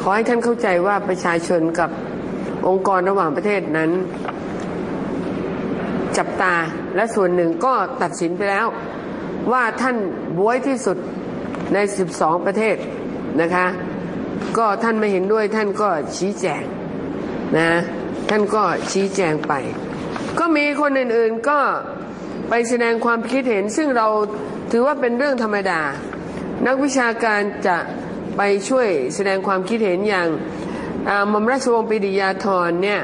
ขอให้ท่านเข้าใจว่าประชาชนกับองค์กรระหว่างประเทศนั้น จับตาและส่วนหนึ่งก็ตัดสินไปแล้ว ว่าท่านบวยที่สุดใน 12 ประเทศนะคะ ก็ท่านไม่เห็นด้วยท่านก็ชี้แจงนะท่านก็ชี้แจงไป ก็มีคนอื่นๆก็ไปแสดงความคิดเห็นซึ่งเราถือว่าเป็นเรื่องธรรมดา นักวิชาการจะ ไปช่วยแสดงความคิดเห็นอย่างมอมราชวงศ์ปรีดียาธรเนี่ย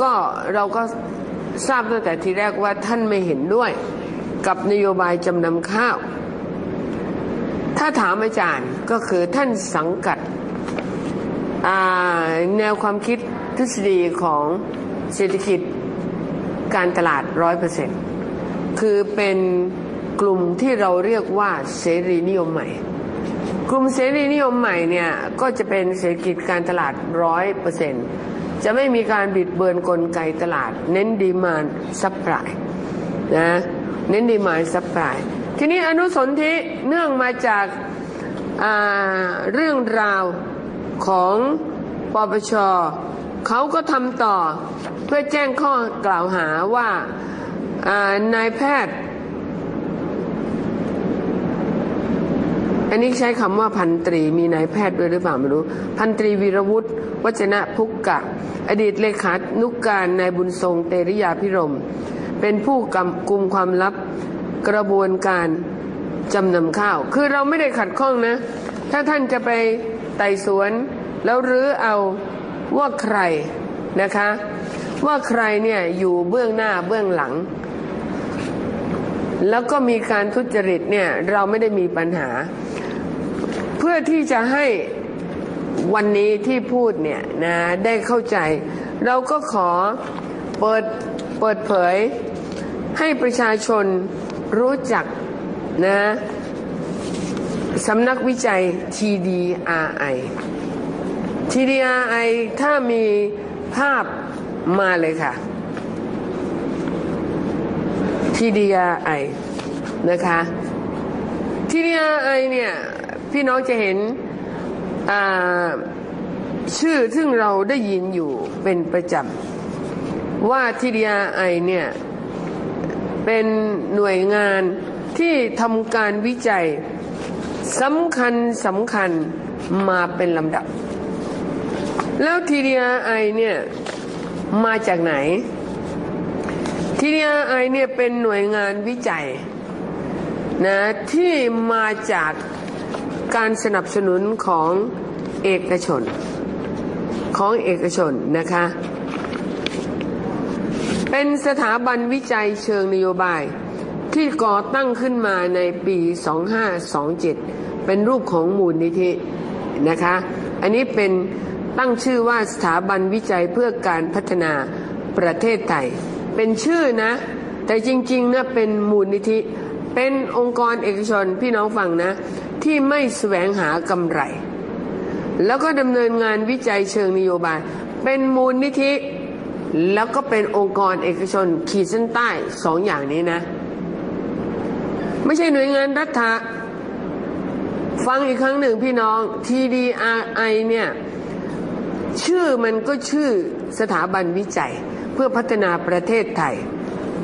ก็เราก็ทราบตั้งแต่ทีแรกว่าท่านไม่เห็นด้วยกับนโยบายจำนำข้าว ถ้าถามอาจารย์ก็คือท่านสังกัดแนวความคิดทฤษฎีของเศรษฐกิจการตลาดร้อยเปอร์เซ็นต์คือเป็นกลุ่มที่เราเรียกว่าเสรีนิยมใหม่ กลุ่มเสรีนิยมใหม่เนี่ยก็จะเป็นเศรษฐกิจการตลาดร้อยเปอร์เซ็นต์จะไม่มีการบิดเบือนกลไกตลาด เน้นดีมานซัพพลายนะเน้นดีมานซัพพลายทีนี้อนุสนธิเนื่องมาจากาเรื่องราวของปปชเขาก็ทำต่อเพื่อแจ้งข้อกล่าวหาว่าอ่านายแพทย์ อันนี้ใช้คำว่าพันตรีมีนายแพทย์ด้วยหรือเปล่าไม่รู้ พันตรีวีรวุฒิวัจนะพุกกะ อดีตเลขานุกการนายบุญทรงเตริยาพิรม เป็นผู้กำกุมความลับกระบวนการจำนำข้าว คือเราไม่ได้ขัดข้องนะ ถ้าท่านจะไปไต่สวน แล้วรื้อเอาว่าใครนะคะ ว่าใครเนี่ยอยู่เบื้องหน้าเบื้องหลัง แล้วก็มีการทุจริตเนี่ยเราไม่ได้มีปัญหา เพื่อที่จะให้วันนี้ที่พูดเนี่ยนะได้เข้าใจ เราก็ขอเปิดเปิดเผย ให้ประชาชนรู้จักนะสำนักวิจัย TDRI TDRI ถ้ามีภาพมาเลยค่ะ TDRI นะคะ TDRI เนี่ย พี่น้องจะเห็นชื่อซึ่งเราได้ยินอยู่เป็นประจำว่า TDRI เนี่ย เป็นหน่วยงานที่ทำการวิจัยสำคัญสำคัญมาเป็นลำดับ แล้ว TDRI เนี่ย มาจากไหน TDRI เนี่ยเป็นหน่วยงานวิจัยนะที่มาจาก การสนับสนุนของเอกชน ของเอกชนนะคะ เป็นสถาบันวิจัยเชิงนโยบาย ที่ก่อตั้งขึ้นมาในปี 2527 เป็นรูปของมูลนิธินะคะ อันนี้เป็นตั้งชื่อว่าสถาบันวิจัยเพื่อการพัฒนาประเทศไทย เป็นชื่อนะ แต่จริงๆนะเป็นมูลนิธิ เป็นองค์กรเอกชนพี่น้องฟังนะ ที่ไม่แสวงหากำไร แล้วก็ดำเนินงานวิจัยเชิงนโยบาย เป็นมูลนิธิ แล้วก็เป็นองค์กรเอกชนขีดเส้นใต้สองอย่างนี้นะ ไม่ใช่หน่วยงานรัฐะฟังอีกครั้งหนึ่งพี่น้อง TDRI เนี่ย ชื่อมันก็ชื่อสถาบันวิจัยเพื่อพัฒนาประเทศไทย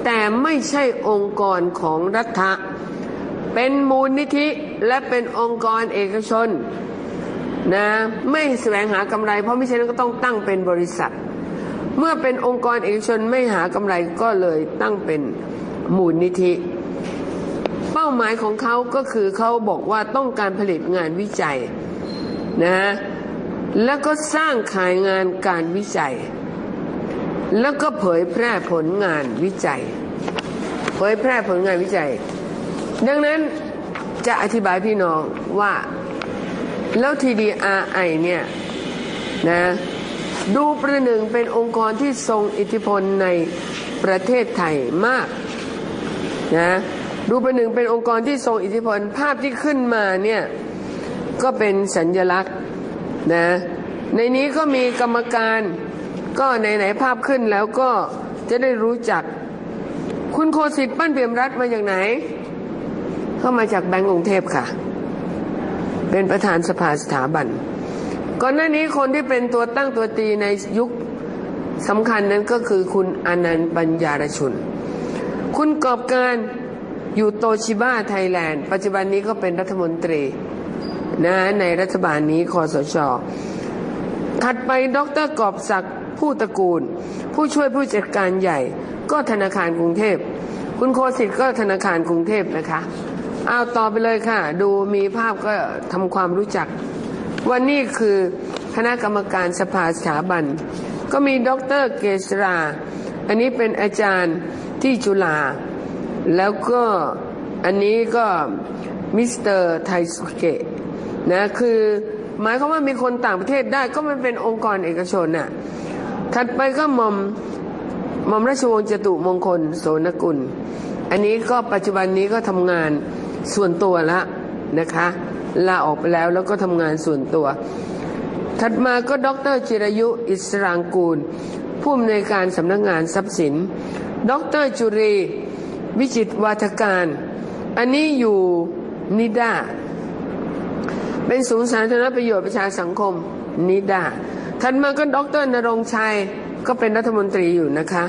แต่ไม่ใช่องค์กรของรัฐะ เป็นมูลนิธิและเป็นองค์กรเอกชนนะไม่แสวงหากำไร เพราะไม่ใช่นั้นก็ต้องตั้งเป็นบริษัท เมื่อเป็นองค์กรเอกชนไม่หากำไรก็เลยตั้งเป็นมูลนิธิ เป้าหมายของเขาก็คือเขาบอกว่าต้องการผลิตงานวิจัยนะแล้วก็สร้างขายงานการวิจัย แล้วก็เผยแพร่ผลงานวิจัย เผยแพร่ผลงานวิจัย ดังนั้นจะอธิบายพี่น้องว่าแล้ว TDRI เนี่ยนะดูประหนึ่งเป็นองค์กรที่ทรงอิทธิพลในประเทศไทยมากนะดูประหนึ่งเป็นองค์กรที่ทรงอิทธิพลภาพที่ขึ้นมาเนี่ยก็เป็นสัญญลักษณ์นะในนี้ก็มีกรรมการก็ไหนไหนๆภาพขึ้นแล้วก็จะได้รู้จัก คุณโคสิทธิ์ปั้นเปี่ยมรัฐมาจากไหน เข้ามาจากแบงก์กรุงเทพค่ะ เป็นประธานสภาสถาบัน ก่อนหน้านี้คนที่เป็นตัวตั้งตัวตีในยุคสำคัญนั้นก็คือคุณอนันต์ปัญญารชุน คุณกอบการอยู่โตชิบ้าไทยแลนด์ ปัจจุบันนี้ก็เป็นรัฐมนตรีนะในรัฐบาลนี้คอสช ถัดไปดรกอบศักดิ์ผู้ตระกูล ผู้ช่วยผู้จัดการใหญ่ ก็ธนาคารกรุงเทพ คุณโคสิทธ์ก็ธนาคารกรุงเทพนะคะ เอาต่อไปเลยค่ะ ดูมีภาพก็ทำความรู้จัก วันนี้คือคณะกรรมการสภาสถาบัน ก็มีดรเกษรา อันนี้เป็นอาจารย์ที่จุฬาแล้วก็อันนี้ก็มิสเตอร์ไทสุเกะนะคือหมายความว่ามีคนต่างประเทศได้ก็มันเป็นองค์กรเอกชนน่ะถัดไปก็มอมมอมราชวงศ์จตุมงคลโสนกุล อันนี้ก็ปัจจุบันนี้ก็ทำงานส่วนตัวละนะคะลาออกไปแล้วแล้วก็ทำงานส่วนตัว ถัดมาก็ดรจิรายุอิสรางกูล ผู้อำนวยการสำนักงานทรัพย์สิน ดรจุรี วิจิตวาทการ อันนี้อยู่นิดาเป็นศูนย์สาธารณประโยชน์ประชาสังคมนิดาถัดมาก็ดรนรงชัยก็เป็นรัฐมนตรีอยู่นะคะ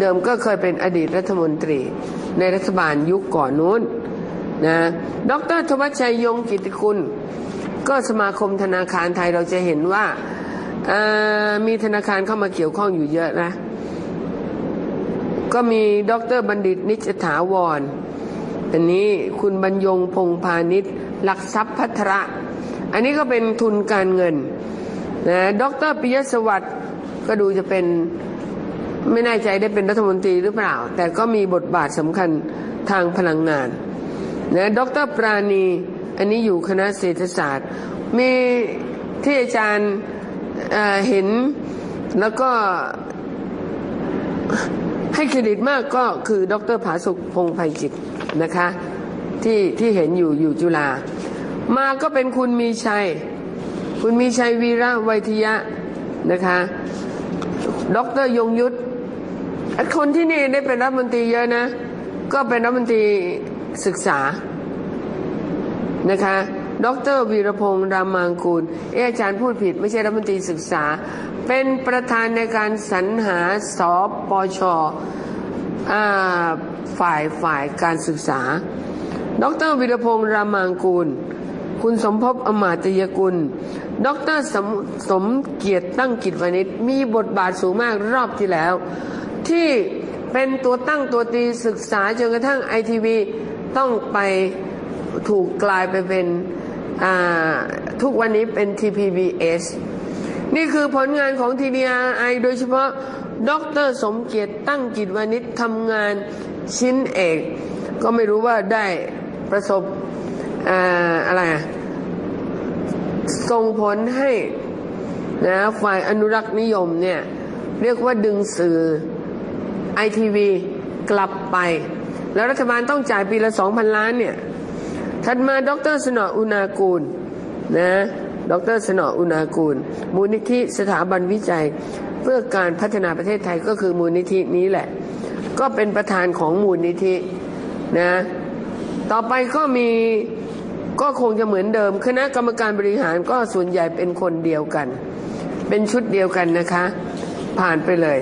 เดิมก็เคยเป็นอดีตรัฐมนตรี ในรัฐบาลยุคก่อนนู้นนะดรธวัชชัยยงกิติคุณ ก็สมาคมธนาคารไทยเราจะเห็นว่ามีธนาคารเข้ามาเกี่ยวข้องอยู่เยอะนะ ก็มีดรบัณฑิตนิจถาวรอันนี้คุณบรรยงพงพาณิชย์ หลักทรัพย์พัทระ อันนี้ก็เป็นทุนการเงินนะดรปิยสวัสดิ์ก็ดูจะเป็น ไม่แน่ใจได้เป็นรัฐมนตรีหรือเปล่า แต่ก็มีบทบาทสำคัญทางพลังงานนะดรปราณี อันนี้อยู่คณะเศรษฐศาสตร์ มีที่อาจารย์เเห็นแล้วก็ให้เครดิตมากก็คือดรผาสุกพงษ์ไพจิตนะคะ ที่ที่เห็นอยู่อยู่จุฬามาก็เป็นคุณมีชัย คุณมีชัยวีระไวยทยะนะคะดรยงยุทธ คนที่นี่ได้เป็นรัฐมนตรีเยอะนะ ก็เป็นรัฐมนตรีศึกษานะคะ ดรวีรพงษ์รามางกูล เอออาจารย์พูดผิด ไม่ใช่รัฐมนตรีศึกษา เป็นประธานในการสรรหาสปชอฝ่ายฝ่ายการศึกษา ดรวีรพงษ์รามางกูล คุณสมภพอมาตยกุล ดรสมสมเกียรติตั้งกิจวานิชมีบทบาทสูงมากรอบที่แล้ว ที่เป็นตัวตั้งตัวตีศึกษาจนกระทั่งไอทีวีต้องไปถูกกลายไปเป็นทุกวันนี้เป็น TPBS นี่คือผลงานของ TDRI โดยเฉพาะดรสมเกียรติตั้งกิจวานิชทำงานชิ้นเอก ก็ไม่รู้ว่าได้ประสบอ่าอะไรส่งผลให้นะฝ่ายอนุรักษ์นิยมเนี่ย เรียกว่าดึงสื่อ ไอทีวีกลับไป แล้วรัฐบาลต้องจ่ายปีละ2,000ล้านเนี่ยถัดมาดรสนออุณากูลนะดรสนออุณากูล มูลนิธิสถาบันวิจัย เพื่อการพัฒนาประเทศไทยก็คือมูลนิธินี้แหละ ก็เป็นประธานของมูลนิธินะต่อไปก็มีก็คงจะเหมือนเดิม คณะกรรมการบริหารก็ส่วนใหญ่เป็นคนเดียวกัน เป็นชุดเดียวกันนะคะ ผ่านไปเลย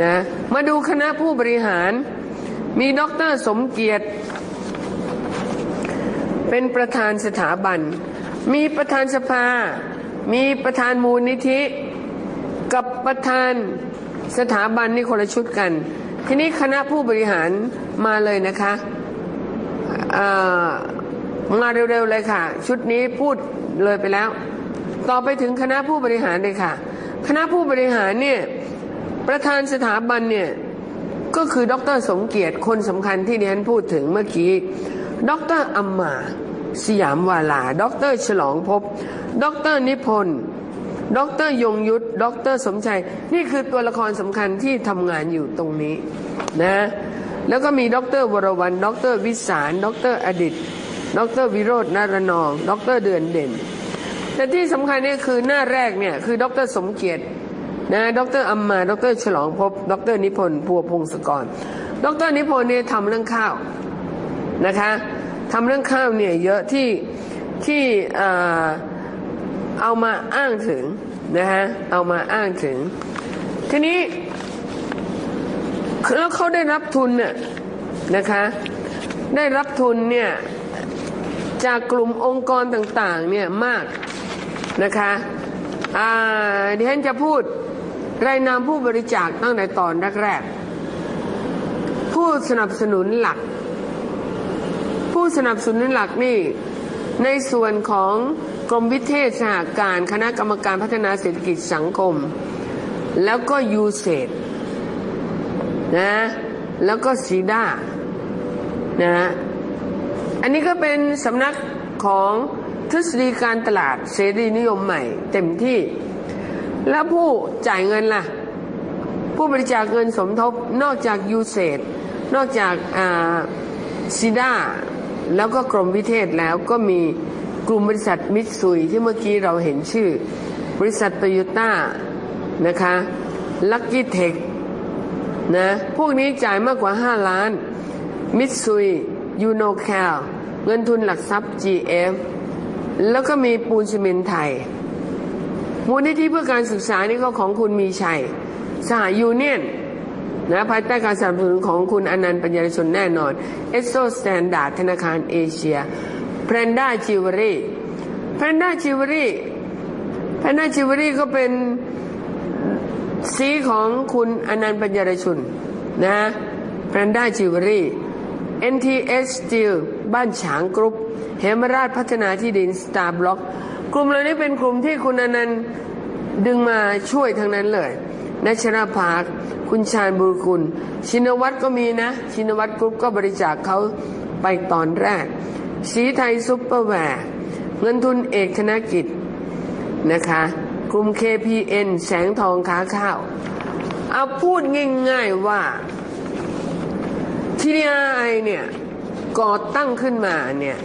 นะมาดูคณะผู้บริหาร มีดรสมเกียรติ เป็นประธานสถาบัน มีประธานสภา มีประธานมูลนิธิ กับประธานสถาบันนี่คนละชุดกัน ทีนี้คณะผู้บริหารมาเลยนะคะามาเร็วๆเลยค่ะ ชุดนี้พูดเลยไปแล้ว ต่อไปถึงคณะผู้บริหารเลยค่ะ คณะผู้บริหารเนี่ย ประธานสถาบันเนี่ยก็คือดรสมเกียรติคนสำคัญที่ดิฉันพูดถึงเมื่อกี้ ดรอัมมาสยามวาลา ดรฉลองภพดรนิพนธ์ ดรยงยุทธดรสมชัย นี่คือตัวละครสำคัญที่ทำงานอยู่ตรงนี้นะแล้วก็มีดรวรวรรณดรวิสาร ดรอดิต ดรวิโรจน์นารนอง ดรเดือนเด่น แต่ที่สำคัญเนี่ยคือหน้าแรกเนี่ยคือดรสมเกียรติ นะดรอัมมา ดรฉลองภพดรนิพนธ์พัวพงศกร ดรนิพนธ์เนี่ยทำเรื่องข้าวนะคะทำเรื่องข้าวเนี่ยเยอะที่ที่เอามาอ้างถึงนะฮะเอามาอ้างถึง ทีนี้แล้วเขาได้รับทุนเนี่ยนะคะได้รับทุนเนี่ยจากกลุ่มองค์กรต่างๆเนี่ยมากนะคะอ่าดิฉันจะพูด รายนามผู้บริจาคตั้งแต่ตอนแรกๆผู้สนับสนุนหลัก ผู้สนับสนุนหลักนี่ ในส่วนของกรมวิเทศสหการคณะกรรมการพัฒนาเศรษฐกิจสังคม แล้วก็ยูเซดนะแล้วก็ซีด้านะอันนี้ก็เป็นสำนักของทฤษฎีการตลาดเสรีนิยมใหม่เต็มที่ แล้วผู้จ่ายเงินล่ะ ผู้บริจาคเงินสมทบนอกจากยูเซดนอกจากซีด้าแล้วก็กรมวิเทศแล้วก็มีกลุ่มบริษัทมิตซุยที่เมื่อกี้เราเห็นชื่อ บริษัทโตโยต้านะคะลักกี้เทคนะพวกนี้จ่ายมากกว่า 5 ล้านมิตซุยยูโนแคลเงินทุนหลักทรัพย์ GF แล้วก็มีปูนซีเมนไทย มูลนิธิเพื่อการศึกษานี่ก็ของคุณมีชัย สหยูเนียนนะภายใต้การสนับสนุนของคุณอนันต์ปัญญาชนแน่นอนเอสโซสแตนดาร์ดธนาคารเอเชียแพรนด้าจิวเวลรี่แพรนด้าจิวเวลรี่แพรนด้าจิวเวลรี่ก็เป็นสีของคุณอนันต์ปัญญาชุนนะแพรนด้าจิวเวลรี่ NTS Steel บ้านฉางกรุ๊ปเหมราชพัฒนาที่ดินสตาร์บล็อก กลุ่มเหล่านี้เป็นกลุ่มที่คุณอนันต์ดึงมาช่วยทั้งนั้นเลยนัชราภาคคุณชาญบุรคุณ ชินวัตรก็มีนะ ชินวัตรกรุ๊ปก็บริจาคเขาไปตอนแรก สีไทยซุปเปอร์แวร์เงินทุนเอกธนกิจนะคะกลุ่ม KPN แสงทองค้าข้าว เอาพูดง่ายๆว่า TDI เนี่ยก่อตั้งขึ้นมาเนี่ย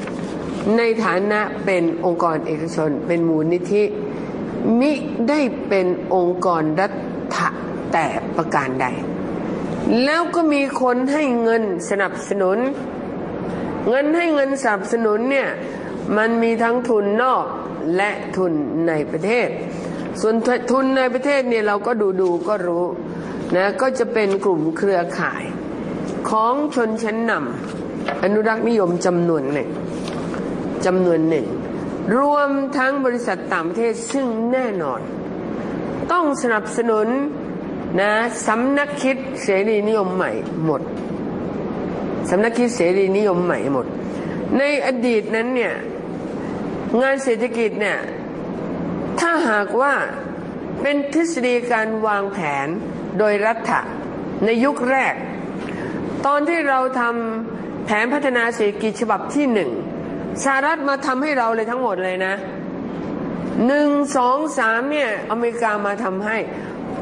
ในฐานะเป็นองค์กรเอกชน เป็นมูลนิธิ มิได้เป็นองค์กรรัฐแต่ประการใด แล้วก็มีคนให้เงินสนับสนุน เงินให้เงินสนับสนุนเนี่ยมันมีทั้งทุนนอกและทุนในประเทศ ส่วนทุนในประเทศเนี่ยเราก็ดูดูก็รู้นะก็จะเป็นกลุ่มเครือข่าย ของชนชั้นนำอนุรักษ์นิยมจำนวนหนึ่ง จำนวนหนึ่ง รวมทั้งบริษัทต่างประเทศซึ่งแน่นอน ต้องสนับสนุนนะสำนักคิดเสรีนิยมใหม่หมดสำนักคิดเสรีนิยมใหม่หมด ในอดีตนั้นเนี่ยงานเศรษฐกิจเนี่ยถ้าหากว่าเป็นทฤษฎีการวางแผนโดยรัฐะในยุคแรก ตอนที่เราทำแผนพัฒนาเศรษฐกิจฉบับที่หนึ่ง สหรัฐมาทำให้เราเลยทั้งหมดเลยนะหนึ่งสองสามเนี่ยอเมริกามาทำให้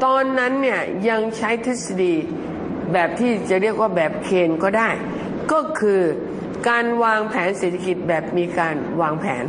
ตอนนั้นเนี่ยยังใช้ทฤษฎีแบบที่จะเรียกว่าแบบเคนก็ได้ ก็คือการวางแผนเศรษฐกิจแบบมีการวางแผน